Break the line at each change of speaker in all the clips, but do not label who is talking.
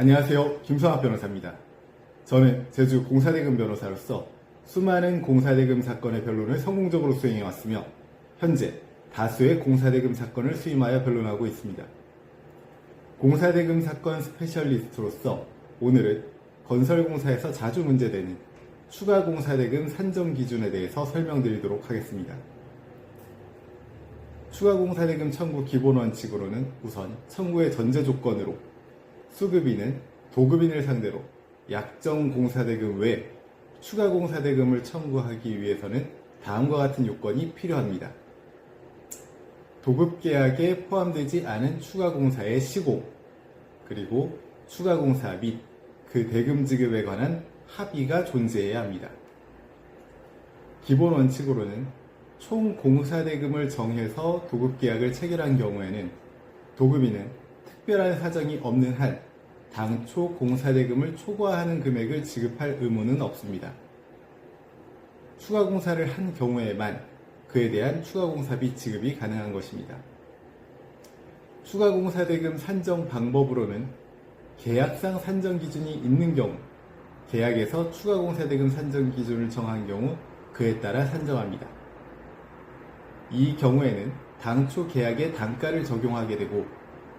안녕하세요. 김성학 변호사입니다. 저는 제주 공사대금 변호사로서 수많은 공사대금 사건의 변론을 성공적으로 수행해 왔으며 현재 다수의 공사대금 사건을 수임하여 변론하고 있습니다. 공사대금 사건 스페셜리스트로서 오늘은 건설공사에서 자주 문제되는 추가 공사대금 산정 기준에 대해서 설명드리도록 하겠습니다. 추가 공사대금 청구 기본 원칙으로는 우선 청구의 전제 조건으로 수급인은 도급인을 상대로 약정 공사대금 외 추가 공사대금을 청구하기 위해서는 다음과 같은 요건이 필요합니다. 도급 계약에 포함되지 않은 추가 공사의 시공, 그리고 추가 공사 및 그 대금 지급에 관한 합의가 존재해야 합니다. 기본 원칙으로는 총 공사 대금을 정해서 도급 계약을 체결한 경우에는 도급인은 특별한 사정이 없는 한 당초 공사대금을 초과하는 금액을 지급할 의무는 없습니다. 추가 공사를 한 경우에만 그에 대한 추가 공사비 지급이 가능한 것입니다. 추가 공사대금 산정 방법으로는 계약상 산정 기준이 있는 경우, 계약에서 추가 공사대금 산정 기준을 정한 경우 그에 따라 산정합니다. 이 경우에는 당초 계약의 단가를 적용하게 되고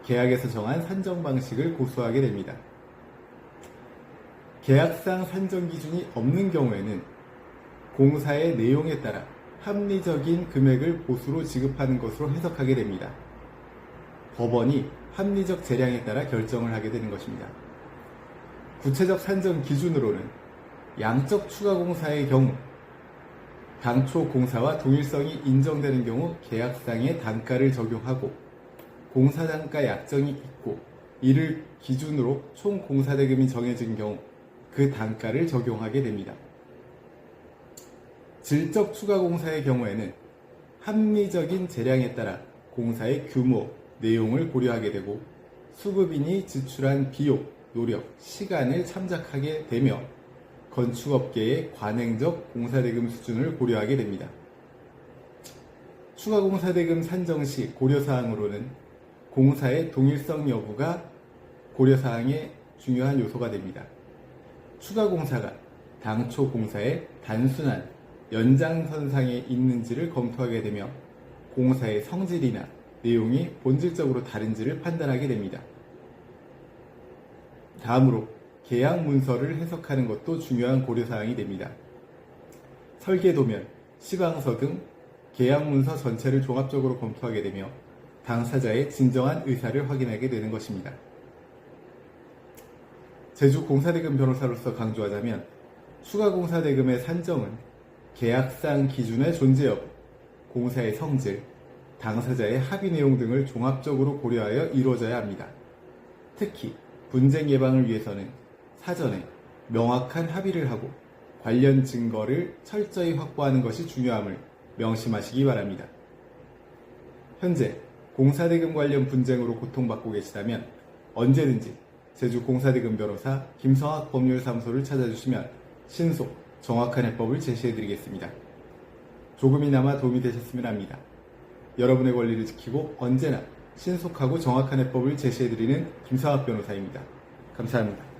계약에서 정한 산정 방식을 고수하게 됩니다. 계약상 산정 기준이 없는 경우에는 공사의 내용에 따라 합리적인 금액을 보수로 지급하는 것으로 해석하게 됩니다. 법원이 합리적 재량에 따라 결정을 하게 되는 것입니다. 구체적 산정 기준으로는 양적 추가 공사의 경우 당초 공사와 동일성이 인정되는 경우 계약상의 단가를 적용하고 공사 단가 약정이 있고 이를 기준으로 총 공사 대금이 정해진 경우 그 단가를 적용하게 됩니다. 질적 추가 공사의 경우에는 합리적인 재량에 따라 공사의 규모, 내용을 고려하게 되고 수급인이 지출한 비용, 노력, 시간을 참작하게 되며 건축업계의 관행적 공사대금 수준을 고려하게 됩니다. 추가 공사대금 산정 시 고려사항으로는 공사의 동일성 여부가 고려사항의 중요한 요소가 됩니다. 추가 공사가 당초 공사의 단순한 연장선상에 있는지를 검토하게 되며 공사의 성질이나 내용이 본질적으로 다른지를 판단하게 됩니다. 다음으로 계약 문서를 해석하는 것도 중요한 고려사항이 됩니다. 설계도면, 시방서 등 계약 문서 전체를 종합적으로 검토하게 되며 당사자의 진정한 의사를 확인하게 되는 것입니다. 제주 공사대금 변호사로서 강조하자면 추가 공사대금의 산정은 계약상 기준의 존재 여부, 공사의 성질, 당사자의 합의 내용 등을 종합적으로 고려하여 이루어져야 합니다. 특히 분쟁 예방을 위해서는 사전에 명확한 합의를 하고 관련 증거를 철저히 확보하는 것이 중요함을 명심하시기 바랍니다. 현재 공사대금 관련 분쟁으로 고통받고 계시다면 언제든지 제주 공사대금 변호사 김성학 법률사무소를 찾아주시면 신속, 정확한 해법을 제시해드리겠습니다. 조금이나마 도움이 되셨으면 합니다. 여러분의 권리를 지키고 언제나 신속하고 정확한 해법을 제시해드리는 김성학 변호사입니다. 감사합니다.